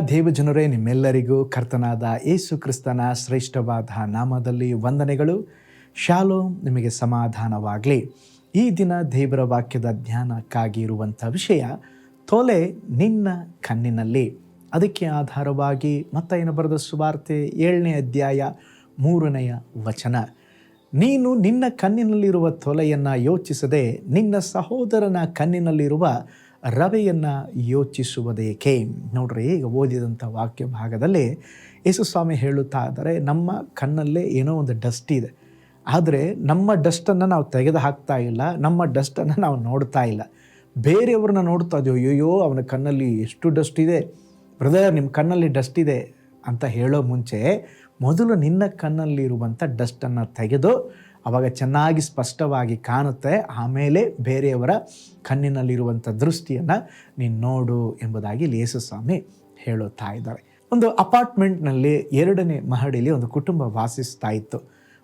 ದೇವಜನರೇ, ನಿಮ್ಮೆಲ್ಲರಿಗೂ ಕರ್ತನಾದ ಏಸು ಕ್ರಿಸ್ತನ ಶ್ರೇಷ್ಠವಾದ ನಾಮದಲ್ಲಿ ವಂದನೆಗಳು. ಶಾಲೋ ನಿಮಗೆ ಸಮಾಧಾನವಾಗಲಿ. ಈ ದಿನ ದೇವರ ವಾಕ್ಯದ ಧ್ಯಾನಕ್ಕಾಗಿ ಇರುವಂಥ ವಿಷಯ, ತೊಲೆ ನಿನ್ನ ಕಣ್ಣಿನಲ್ಲಿ. ಅದಕ್ಕೆ ಆಧಾರವಾಗಿ ಮತ್ತೈನ ಬರೆದ ಸುವಾರ್ತೆ ಏಳನೇ ಅಧ್ಯಾಯ ಮೂರನೆಯ ವಚನ. ನೀನು ನಿನ್ನ ಕಣ್ಣಿನಲ್ಲಿರುವ ತೊಲೆಯನ್ನು ಯೋಚಿಸದೆ ನಿನ್ನ ಸಹೋದರನ ಕಣ್ಣಿನಲ್ಲಿರುವ ರವೆಯನ್ನು ಯೋಚಿಸುವುದೇಕೆ? ನೋಡ್ರಿ, ಈಗ ಓದಿದಂಥ ವಾಕ್ಯ ಭಾಗದಲ್ಲಿ ಯೇಸುಸ್ವಾಮಿ ಹೇಳುತ್ತಾ ಇದ್ದಾರೆ, ನಮ್ಮ ಕಣ್ಣಲ್ಲೇ ಏನೋ ಒಂದು ಡಸ್ಟ್ ಇದೆ. ಆದರೆ ನಮ್ಮ ಡಸ್ಟನ್ನು ನಾವು ತೆಗೆದು ಹಾಕ್ತಾ ಇಲ್ಲ, ನಮ್ಮ ಡಸ್ಟನ್ನು ನಾವು ನೋಡ್ತಾ ಇಲ್ಲ. ಬೇರೆಯವ್ರನ್ನ ನೋಡ್ತಾ ಇದೆಯೋ ಅಯ್ಯೋ ಅವನ ಕಣ್ಣಲ್ಲಿ ಎಷ್ಟು ಡಸ್ಟ್ ಇದೆ? ಬ್ರದರ್, ನಿಮ್ಮ ಕಣ್ಣಲ್ಲಿ ಡಸ್ಟ್ ಇದೆ ಅಂತ ಹೇಳೋ ಮುಂಚೆ ಮೊದಲು ನಿನ್ನ ಕಣ್ಣಲ್ಲಿರುವಂಥ ಡಸ್ಟನ್ನು ತೆಗೆದು ಅವಾಗ ಚೆನ್ನಾಗಿ ಸ್ಪಷ್ಟವಾಗಿ ಕಾಣುತ್ತೆ. ಆಮೇಲೆ ಬೇರೆಯವರ ಕಣ್ಣಿನಲ್ಲಿರುವಂಥ ದೃಷ್ಟಿಯನ್ನು ನೀನು ನೋಡು ಎಂಬುದಾಗಿ ಲೇಸುಸ್ವಾಮಿ ಹೇಳುತ್ತಾ ಇದ್ದಾರೆ. ಒಂದು ಅಪಾರ್ಟ್ಮೆಂಟ್ನಲ್ಲಿ ಎರಡನೇ ಮಹಡಿಯಲ್ಲಿ ಒಂದು ಕುಟುಂಬ ವಾಸಿಸ್ತಾ ಇತ್ತು.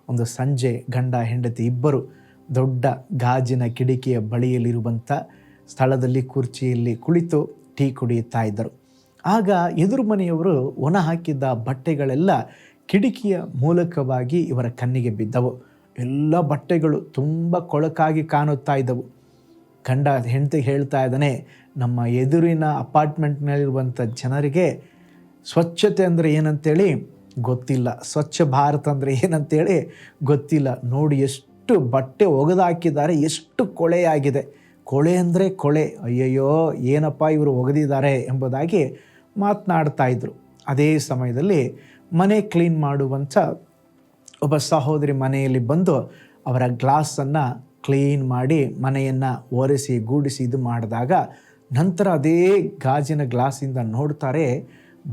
ಒಂದು ಸಂಜೆ ಗಂಡ ಹೆಂಡತಿ ಇಬ್ಬರು ದೊಡ್ಡ ಗಾಜಿನ ಕಿಡಿಕೆಯ ಬಳಿಯಲ್ಲಿರುವಂಥ ಸ್ಥಳದಲ್ಲಿ ಕುರ್ಚಿಯಲ್ಲಿ ಕುಳಿತು ಟೀ ಕುಡಿಯುತ್ತಾ ಇದ್ದರು. ಆಗ ಎದುರು ಮನೆಯವರು ಒಣ ಹಾಕಿದ್ದ ಬಟ್ಟೆಗಳೆಲ್ಲ ಕಿಟಕಿಯ ಮೂಲಕವಾಗಿ ಇವರ ಕಣ್ಣಿಗೆ ಬಿದ್ದವು. ಎಲ್ಲ ಬಟ್ಟೆಗಳು ತುಂಬ ಕೊಳಕಾಗಿ ಕಾಣುತ್ತಾ ಇದ್ದವು. ಗಂಡ ಹೆಂಡತಿ ಹೇಳ್ತಾ ಇದ್ದಾನೆ, ನಮ್ಮ ಎದುರಿನ ಅಪಾರ್ಟ್ಮೆಂಟ್ನಲ್ಲಿರುವಂಥ ಜನರಿಗೆ ಸ್ವಚ್ಛತೆ ಅಂದರೆ ಏನಂತೇಳಿ ಗೊತ್ತಿಲ್ಲ. ಸ್ವಚ್ಛ ಭಾರತ ಅಂದರೆ ಏನಂತೇಳಿ ಗೊತ್ತಿಲ್ಲ. ನೋಡಿ ಎಷ್ಟು ಬಟ್ಟೆ ಒಗೆದಾಕಿದ್ದಾರೆ, ಎಷ್ಟು ಕೊಳೆಯಾಗಿದೆ. ಕೊಳೆ ಅಂದರೆ ಕೊಳೆ. ಅಯ್ಯಯ್ಯೋ, ಏನಪ್ಪ ಇವರು ಒಗೆದಿದ್ದಾರೆ ಎಂಬುದಾಗಿ ಮಾತನಾಡ್ತಾ ಇದ್ರು. ಅದೇ ಸಮಯದಲ್ಲಿ ಮನೆ ಕ್ಲೀನ್ ಮಾಡುವಂಥ ಒಬ್ಬ ಸಹೋದರಿ ಮನೆಯಲ್ಲಿ ಬಂದು ಅವರ ಗ್ಲಾಸನ್ನು ಕ್ಲೀನ್ ಮಾಡಿ ಮನೆಯನ್ನು ಒರೆಸಿ ಗೂಡಿಸಿ ಇದು ಮಾಡಿದಾಗ ನಂತರ ಅದೇ ಗಾಜಿನ ಗ್ಲಾಸಿಂದ ನೋಡ್ತಾರೆ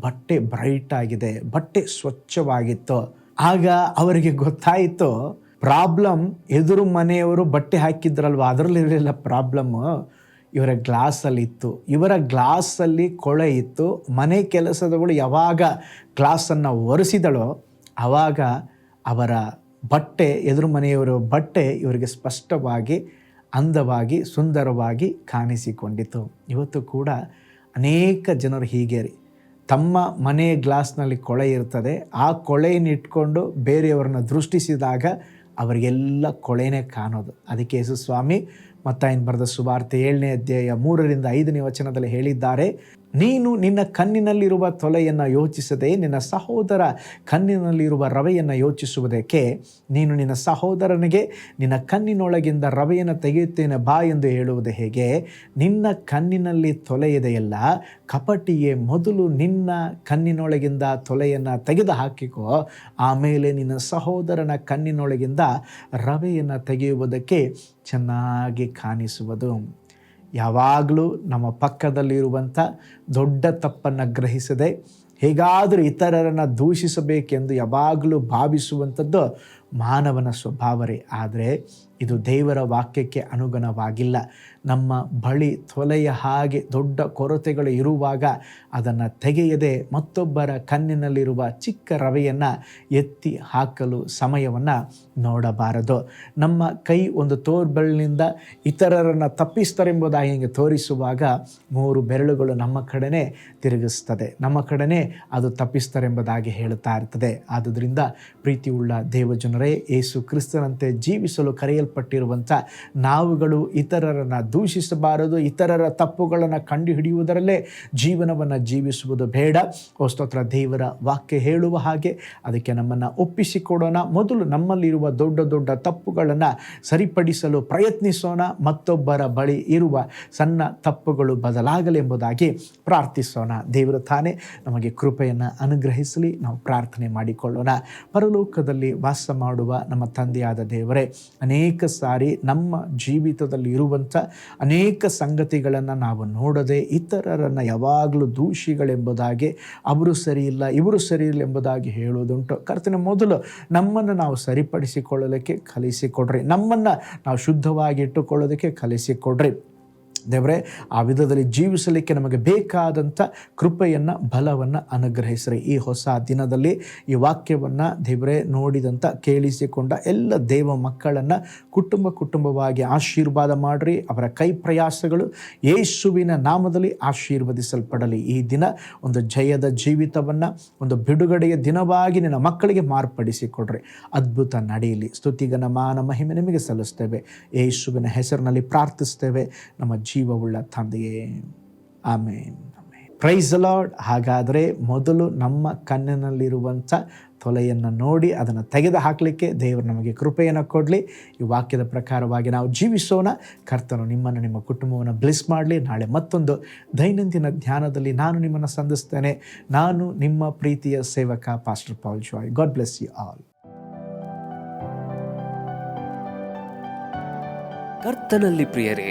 ಬಟ್ಟೆ ಬ್ರೈಟ್ ಆಗಿದೆ, ಬಟ್ಟೆ ಸ್ವಚ್ಛವಾಗಿತ್ತು. ಆಗ ಅವರಿಗೆ ಗೊತ್ತಾಯಿತು, ಪ್ರಾಬ್ಲಮ್ ಎದುರು ಮನೆಯವರು ಬಟ್ಟೆ ಹಾಕಿದ್ರಲ್ವ? ಅದರಲ್ಲಿರಲಿಲ್ಲ ಪ್ರಾಬ್ಲಮ್. ಇವರ ಗ್ಲಾಸಲ್ಲಿ ಇತ್ತು. ಇವರ ಗ್ಲಾಸಲ್ಲಿ ಕೊಳೆ ಇತ್ತು. ಮನೆ ಕೆಲಸದವಳು ಯಾವಾಗ ಗ್ಲಾಸನ್ನು ಒರೆಸಿದಳೋ ಆವಾಗ ಅವರ ಬಟ್ಟೆ ಎದುರು ಮನೆಯವರ ಬಟ್ಟೆ ಇವರಿಗೆ ಸ್ಪಷ್ಟವಾಗಿ, ಅಂದವಾಗಿ, ಸುಂದರವಾಗಿ ಕಾಣಿಸಿಕೊಂಡಿತು. ಇವತ್ತು ಕೂಡ ಅನೇಕ ಜನರು ಹೀಗೆ ತಮ್ಮ ಮನೆ ಗ್ಲಾಸ್ನಲ್ಲಿ ಕೊಳೆ ಇರ್ತದೆ. ಆ ಕೊಳೆಯನ್ನು ಇಟ್ಕೊಂಡು ಬೇರೆಯವರನ್ನು ದೃಷ್ಟಿಸಿದಾಗ ಅವರಿಗೆಲ್ಲ ಕೊಳೆನೇ ಕಾಣೋದು. ಅದಕ್ಕೆ ಯೇಸು ಸ್ವಾಮಿ ಮತ್ತಾಯನ್ ಬರೆದ ಸುವಾರ್ತೆ ಏಳನೇ ಅಧ್ಯಾಯ ಮೂರರಿಂದ ಐದನೇ ವಚನದಲ್ಲಿ ಹೇಳಿದ್ದಾರೆ. ನೀನು ನಿನ್ನ ಕಣ್ಣಿನಲ್ಲಿರುವ ತೊಲೆಯನ್ನು ಯೋಚಿಸದೆ, ನಿನ್ನ ಸಹೋದರ ಕಣ್ಣಿನಲ್ಲಿರುವ ರವೆಯನ್ನು ಯೋಚಿಸುವುದಕ್ಕೆ ನೀನು ನಿನ್ನ ಸಹೋದರನಿಗೆ ನಿನ್ನ ಕಣ್ಣಿನೊಳಗಿಂದ ರವೆಯನ್ನು ತೆಗೆಯುತ್ತೇನೆ ಬಾ ಎಂದು ಹೇಳುವುದು ಹೇಗೆ? ನಿನ್ನ ಕಣ್ಣಿನಲ್ಲಿ ತೊಲೆ ಇದೆಯಲ್ಲ, ಕಪಟಿಯೇ ಮೊದಲು ನಿನ್ನ ಕಣ್ಣಿನೊಳಗಿಂದ ತೊಲೆಯನ್ನು ತೆಗೆದು ಹಾಕಿಕೋ, ಆಮೇಲೆ ನಿನ್ನ ಸಹೋದರನ ಕಣ್ಣಿನೊಳಗಿಂದ ರವೆಯನ್ನು ತೆಗೆಯುವುದಕ್ಕೆ ಚೆನ್ನಾಗಿ ಕಾಣಿಸುವುದು. ಯಾವಾಗಲೂ ನಮ್ಮ ಪಕ್ಕದಲ್ಲಿರುವಂಥ ದೊಡ್ಡ ತಪ್ಪನ್ನು ಗ್ರಹಿಸದೆ ಹೇಗಾದರೂ ಇತರರನ್ನು ದೂಷಿಸಬೇಕೆಂದು ಯಾವಾಗಲೂ ಭಾವಿಸುವಂಥದ್ದು ಮಾನವನ ಸ್ವಭಾವರೇ ಆದರೆ ಇದು ದೇವರ ವಾಕ್ಯಕ್ಕೆ ಅನುಗುಣವಾಗಿಲ್ಲ. ನಮ್ಮ ಬಳಿ ತೊಲೆಯ ಹಾಗೆ ದೊಡ್ಡ ಕೊರತೆಗಳು ಇರುವಾಗ ಅದನ್ನು ತೆಗೆಯದೆ ಮತ್ತೊಬ್ಬರ ಕಣ್ಣಿನಲ್ಲಿರುವ ಚಿಕ್ಕ ರವೆಯನ್ನು ಎತ್ತಿ ಹಾಕಲು ಸಮಯವನ್ನು ನೋಡಬಾರದು. ನಮ್ಮ ಕೈ ಒಂದು ತೋರ್ಬೆರಳಿನಿಂದ ಇತರರನ್ನು ತಪ್ಪಿಸ್ತಾರೆಂಬುದಾಗಿ ಹಿಂಗೆ ತೋರಿಸುವಾಗ ಮೂರು ಬೆರಳುಗಳು ನಮ್ಮ ಕಡೆನೇ ತಿರುಗಿಸ್ತದೆ. ನಮ್ಮ ಕಡೆನೇ ಅದು ತಪ್ಪಿಸ್ತಾರೆಂಬುದಾಗಿ ಹೇಳುತ್ತಾ ಇರ್ತದೆ. ಆದುದರಿಂದ ಪ್ರೀತಿಯುಳ್ಳ ದೇವಜನರೇ ಏಸು ಕ್ರಿಸ್ತನಂತೆ ಜೀವಿಸಲು ಕರೆಯಲ್ಪಟ್ಟಿರುವಂಥ ನಾವುಗಳು ಇತರರನ್ನು ದೂಷಿಸಬಾರದು, ಇತರರ ತಪ್ಪುಗಳನ್ನು ಕಂಡುಹಿಡಿಯುವುದರಲ್ಲೇ ಜೀವನವನ್ನು ಜೀವಿಸುವುದು ಬೇಡ. ಸ್ತೋತ್ರ, ದೇವರ ವಾಕ್ಯ ಹೇಳುವ ಹಾಗೆ ಅದಕ್ಕೆ ನಮ್ಮನ್ನು ಒಪ್ಪಿಸಿಕೊಡೋಣ. ಮೊದಲು ನಮ್ಮಲ್ಲಿರುವ ದೊಡ್ಡ ದೊಡ್ಡ ತಪ್ಪುಗಳನ್ನು ಸರಿಪಡಿಸಲು ಪ್ರಯತ್ನಿಸೋಣ. ಮತ್ತೊಬ್ಬರ ಬಳಿ ಇರುವ ಸಣ್ಣ ತಪ್ಪುಗಳು ಬದಲಾಗಲೆಂಬುದಾಗಿ ಪ್ರಾರ್ಥಿಸೋಣ. ದೇವರು ತಾನೇ, ನಮಗೆ ಕೃಪೆಯನ್ನು ಅನುಗ್ರಹಿಸಲಿ. ನಾವು ಪ್ರಾರ್ಥನೆ ಮಾಡಿಕೊಳ್ಳೋಣ. ಪರಲೋಕದಲ್ಲಿ ವಾಸ ಮಾಡುವ ನಮ್ಮ ತಂದೆಯಾದ ದೇವರೇ, ಅನೇಕ ಸಾರಿ ನಮ್ಮ ಜೀವಿತದಲ್ಲಿ ಇರುವಂಥ ಅನೇಕ ಸಂಗತಿಗಳನ್ನು ನಾವು ನೋಡದೆ ಇತರರನ್ನು ಯಾವಾಗಲೂ ದೂಷಿಗಳೆಂಬುದಾಗಿ ಅವರು ಸರಿಯಿಲ್ಲ, ಇವರು ಸರಿಯಿಲ್ಲ ಎಂಬುದಾಗಿ ಹೇಳುವುದುಂಟು. ಕರ್ತನ ಮೊದಲು ನಮ್ಮನ್ನು ನಾವು ಸರಿಪಡಿಸಿಕೊಳ್ಳಲಿಕ್ಕೆ ಕಲಿಸಿಕೊಡ್ರಿ. ನಮ್ಮನ್ನು ನಾವು ಶುದ್ಧವಾಗಿ ಇಟ್ಟುಕೊಳ್ಳೋದಕ್ಕೆ ಕಲಿಸಿಕೊಡ್ರಿ. ದೇವರೇ, ಆ ವಿಧದಲ್ಲಿ ಜೀವಿಸಲಿಕ್ಕೆ ನಮಗೆ ಬೇಕಾದಂಥ ಕೃಪೆಯನ್ನು, ಬಲವನ್ನು ಅನುಗ್ರಹಿಸ್ರಿ. ಈ ಹೊಸ ದಿನದಲ್ಲಿ ಈ ವಾಕ್ಯವನ್ನು ದೇವರೇ ನೋಡಿದಂಥ ಕೇಳಿಸಿಕೊಂಡ ಎಲ್ಲ ದೇವ ಮಕ್ಕಳನ್ನು ಕುಟುಂಬ ಕುಟುಂಬವಾಗಿ ಆಶೀರ್ವಾದ ಮಾಡಿರಿ. ಅವರ ಕೈ ಪ್ರಯಾಸಗಳು ಯೇಸುವಿನ ನಾಮದಲ್ಲಿ ಆಶೀರ್ವದಿಸಲ್ಪಡಲಿ. ಈ ದಿನ ಒಂದು ಜಯದ ಜೀವಿತವನ್ನು, ಒಂದು ಬಿಡುಗಡೆಯ ದಿನವಾಗಿ ನಿನ್ನ ಮಕ್ಕಳಿಗೆ ಮಾರ್ಪಡಿಸಿಕೊಡ್ರಿ. ಅದ್ಭುತ ನಡೆಯಲಿ. ಸ್ತುತಿಗನ ಮಾನ ಮಹಿಮೆ ನಿಮಗೆ ಸಲ್ಲಿಸ್ತೇವೆ. ಯೇಸುವಿನ ಹೆಸರಿನಲ್ಲಿ ಪ್ರಾರ್ಥಿಸ್ತೇವೆ. ನಮ್ಮ ಜೀವವುಳ್ಳ ತಂದೆಯೇ. ಆಮೇನ್. ಪ್ರೈಸ್ ಲಾರ್ಡ್ ಹಾಗಾದರೆ ಮೊದಲು ನಮ್ಮ ಕಣ್ಣಿನಲ್ಲಿರುವಂಥ ತೊಲೆಯನ್ನು ನೋಡಿ ಅದನ್ನು ತೆಗೆದು ಹಾಕಲಿಕ್ಕೆ ದೇವರು ನಮಗೆ ಕೃಪೆಯನ್ನು ಕೊಡಲಿ. ಈ ವಾಕ್ಯದ ಪ್ರಕಾರವಾಗಿ ನಾವು ಜೀವಿಸೋಣ. ಕರ್ತನು ನಿಮ್ಮನ್ನು ನಿಮ್ಮ ಕುಟುಂಬವನ್ನು ಬ್ಲೆಸ್ ಮಾಡಲಿ. ನಾಳೆ ಮತ್ತೊಂದು ದೈನಂದಿನ ಧ್ಯಾನದಲ್ಲಿ ನಾನು ನಿಮ್ಮನ್ನು ಸಂಧಿಸ್ತೇನೆ. ನಾನು ನಿಮ್ಮ ಪ್ರೀತಿಯ ಸೇವಕ pastor Paul Joy God bless you all ಕರ್ತನಲ್ಲಿ ಪ್ರಿಯರೇ